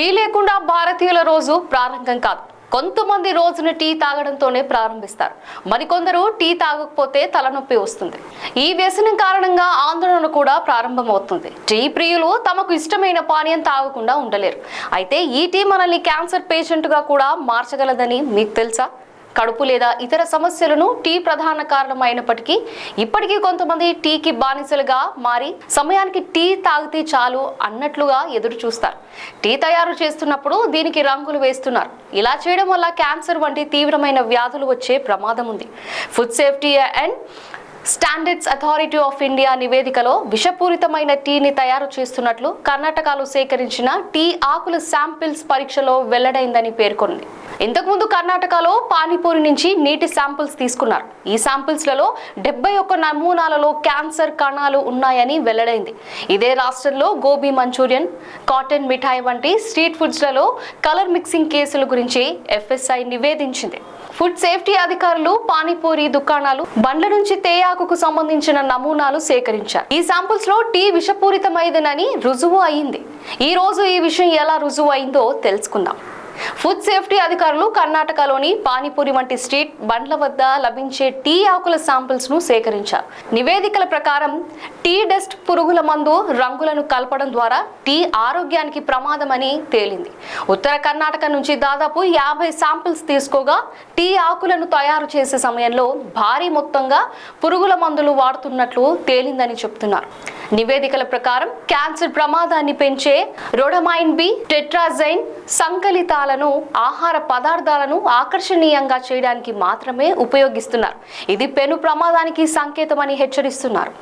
Tea లేకుండా భారతీయుల రోజు ప్రారంభం కాదు. కొంతమంది రోజున టీ తాగడంతోనే ప్రారంభిస్తారు. మరికొందరు టీ తాగకపోతే తలనొప్పి వస్తుంది. ఈ వ్యసనం కారణంగా ఆందోళన కూడా ప్రారంభమవుతుంది. టీ ప్రియులు తమకు ఇష్టమైన పానీయం తాగకుండా ఉండలేరు. అయితే ఈ టీ మనల్ని క్యాన్సర్ పేషెంట్గా కూడా మార్చగలదని మీకు తెలుసా? కడుపు లేదా ఇతర సమస్యలను టీ ప్రధాన కారణం అయినప్పటికీ ఇప్పటికీ కొంతమంది టీకి బానిసలుగా మారి సమయానికి టీ తాగితే చాలు అన్నట్లుగా ఎదురు చూస్తారు. టీ తయారు చేస్తున్నప్పుడు దీనికి రంగులు వేస్తున్నారు. ఇలా చేయడం వల్ల క్యాన్సర్ వంటి తీవ్రమైన వ్యాధులు వచ్చే ప్రమాదం ఉంది. Food safety and standards authority of India నివేదికలో విషపూరితమైన టీని తయారు చేస్తున్నట్లు కర్ణాటకలో సేకరించిన టీ ఆకుల శాంపిల్స్ పరీక్షలో వెల్లడైందని పేర్కొంది. ఇంతకుముందు కర్ణాటకలో పానీపూరి నుంచి నీటి శాంపిల్స్ తీసుకున్నారు. ఈ శాంపిల్స్లలో డెబ్బై ఒక్క నమూనాలలో క్యాన్సర్ కణాలు ఉన్నాయని వెల్లడైంది. ఇదే రాష్ట్రంలో గోబీ మంచూరియన్ కాటన్ మిఠాయి వంటి స్ట్రీట్ ఫుడ్స్లలో కలర్ మిక్సింగ్ కేసుల గురించి ఎఫ్ఎస్ఐ నివేదించింది. ఫుడ్ సేఫ్టీ అధికారులు పానీపూరి దుకాణాలు బండ్ల నుంచి తేయాకుకు సంబంధించిన నమూనాలు సేకరించారు. ఈ శాంపుల్స్లో టీ విషపూరితమైందని రుజువు అయింది ఈ రోజు ఈ విషయం ఎలా రుజువు అయిందో తెలుసుకుందాం. ఫుడ్ సేఫ్టీ అధికారులు కర్ణాటకలోని పానీపూరి వంటి స్ట్రీట్ బండ్ల వద్ద లభించే టీ ఆకుల శాంపిల్స్ను సేకరించారు. నివేదికల ప్రకారం టీ డస్ట్ పురుగుల మందు రంగులను కలపడం ద్వారా టీ ఆరోగ్యానికి ప్రమాదమని తేలింది. ఉత్తర కర్ణాటక నుంచి దాదాపు యాభై శాంపిల్స్ తీసుకోగా టీ ఆకులను తయారు చేసే సమయంలో భారీ మొత్తంగా పురుగుల మందులు వాడుతున్నట్లు తేలిందని చెప్తున్నారు. నివేదికల ప్రకారం క్యాన్సర్ ప్రమాదాన్ని పెంచే రోడమైన్ బి టెట్రాజైన్ సంకలితాలను ఆహార పదార్థాలను ఆకర్షణీయంగా చేయడానికి మాత్రమే ఉపయోగిస్తున్నారు. ఇది పెను ప్రమాదానికి సంకేతమని హెచ్చరిస్తున్నారు.